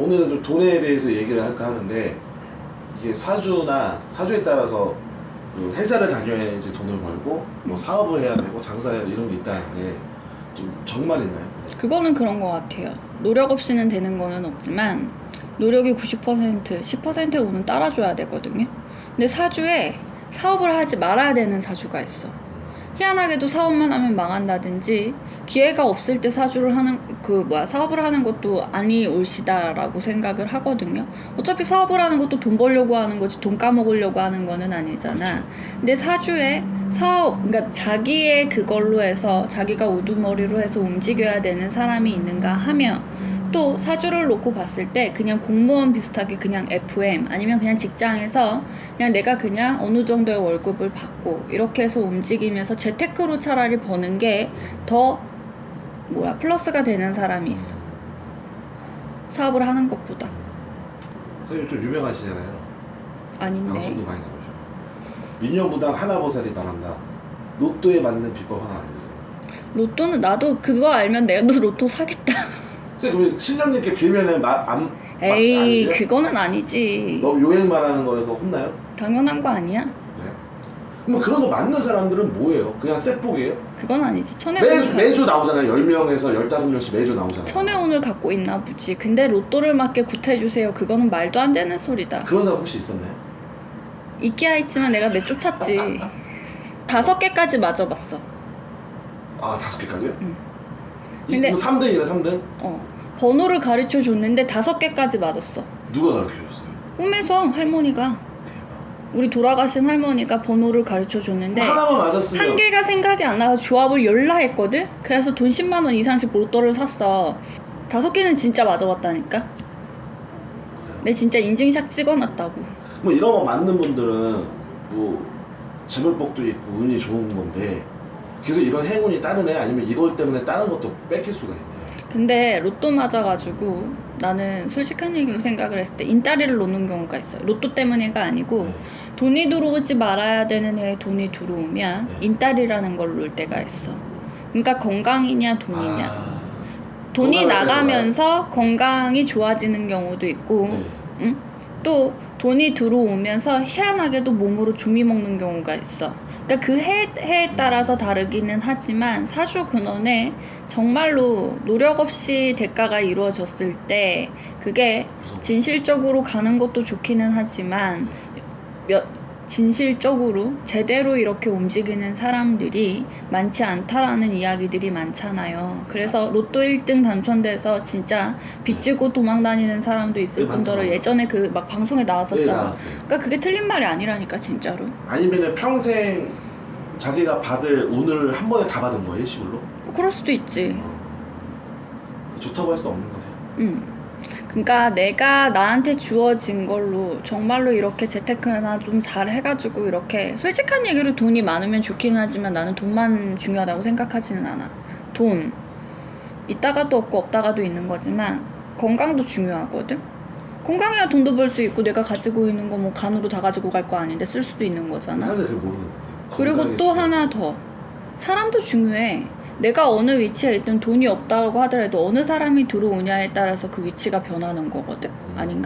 오늘은 좀 돈에 대해서 얘기를 할까 하는데 이게 사주나 사주에 따라서 그 회사를 다녀야지 돈을 벌고 뭐 사업을 해야 되고 장사해야 이런 게 있다는데 좀 정말 있나요? 그거는 그런 것 같아요. 노력 없이는 되는 거는 없지만 노력이 90% 10%의 운은 따라줘야 되거든요. 근데 사주에 사업을 하지 말아야 되는 사주가 있어. 희한하게도 사업만 하면 망한다든지 기회가 없을 때 사주를 하는 그 뭐야 사업을 하는 것도 아니 올시다라고 생각을 하거든요. 어차피 사업을 하는 것도 돈 벌려고 하는 거지 돈 까먹으려고 하는 거는 아니잖아. 근데 사주에 사업 그러니까 자기의 그걸로 해서 자기가 우두머리로 해서 움직여야 되는 사람이 있는가 하면 또 사주를 놓고 봤을 때 그냥 공무원 비슷하게 그냥 FM 아니면 그냥 직장에서 그냥 내가 그냥 어느 정도의 월급을 받고 이렇게 해서 움직이면서 재테크로 차라리 버는 게 더 뭐야 플러스가 되는 사람이 있어 사업을 하는 것보다 선생님 좀 유명하시잖아요. 아닌데 방송도 많이 나오죠. 민영부당 하나보살이 말한다. 로또에 맞는 비법 하나 알려주세요. 로또는 나도 그거 알면 내가 로또 사겠다 선생님 그럼 신령님께 빌면은 말안 에이 아니에요? 그거는 아니지 너무 요행 말하는 거라서 혼나요? 당연한 거 아니야 네. 그럼 그런 거 맞는 사람들은 뭐예요? 그냥 셋복이에요? 그건 아니지 천의 매주 운을 매주 나오잖아요. 10명에서 15명씩 매주 나오잖아요. 천의 운을 갖고 있나 보지. 근데 로또를 맞게 구태주세요. 그거는 말도 안 되는 소리다. 그런 사람 혹시 있었나요? 있기야 있지만 내가 내쫓았지. 다섯 개까지 맞아봤어. 아 다섯 개까지요? 응. 이- 근데- 뭐 3등이네 3등? 어. 번호를 가르쳐 줬는데 다섯 개까지 맞았어. 누가 가르쳐줬어요? 꿈에서 할머니가 대박. 우리 돌아가신 할머니가 번호를 가르쳐 줬는데 하나만 맞았으면 한 개가 생각이 안 나서 조합을 열라 했거든. 그래서 돈 10만 원 이상씩 로또를 샀어. 다섯 개는 진짜 맞아봤다니까. 내 진짜 인증샷 찍어놨다고. 뭐 이런 거 맞는 분들은 뭐 재물복도 있고 운이 좋은 건데 계속 이런 행운이 따르네 아니면 이걸 때문에 다른 것도 뺏길 수가 있나요? 근데 로또 맞아가지고 나는 솔직한 얘기로 생각을 했을 때 인따리를 놓는 경우가 있어요. 로또 때문에가 아니고 네. 돈이 들어오지 말아야 되는 애에 돈이 들어오면 네. 인따리라는 걸 놓을 때가 있어. 그러니까 건강이냐 돈이냐. 아, 돈이 건강을 나가면서 건강이 좋아지는 경우도 있고 네. 응? 또 돈이 들어오면서 희한하게도 몸으로 조미 먹는 경우가 있어. 그러니까 그 해, 해에 따라서 다르기는 하지만 사주 근원에 정말로 노력 없이 대가가 이루어졌을 때 그게. 진실적으로 가는 것도 좋기는 하지만 몇 진실적으로 제대로 이렇게 움직이는 사람들이 많지 않다라는 이야기들이 많잖아요. 그래서 로또 1등 당첨돼서 진짜 빚지고 도망 다니는 사람도 있을 네, 뿐더러. 예전에 그 막 방송에 네, 나왔었잖아. 나왔어요. 그러니까 그게 틀린 말이 아니라니까 진짜로. 아니면은 평생 자기가 받을 운을 한 번에 다 받은 거예요? 뭐 그럴 수도 있지. 좋다고 할 수 없는 거예요. 음. 그러니까 내가 나한테 주어진 걸로 정말로 이렇게 재테크나 좀 잘 해가지고 이렇게 솔직한 얘기로 돈이 많으면 좋긴 하지만 나는 돈만 중요하다고 생각하지는 않아. 돈 있다가도 없고 없다가도 있는 거지만 건강도 중요하거든. 건강해야 돈도 벌 수 있고 내가 가지고 있는 거 뭐 간으로 다 가지고 갈 거 아닌데 쓸 수도 있는 거잖아. 사람들이 그걸 모르는 거예요. 그리고 또. 하나 더 사람도 중요해 내가 어느 위치에 있든 돈이 없다고 하더라도 어느 사람이 들어오냐에 따라서 그 위치가 변하는 거거든 아닌가?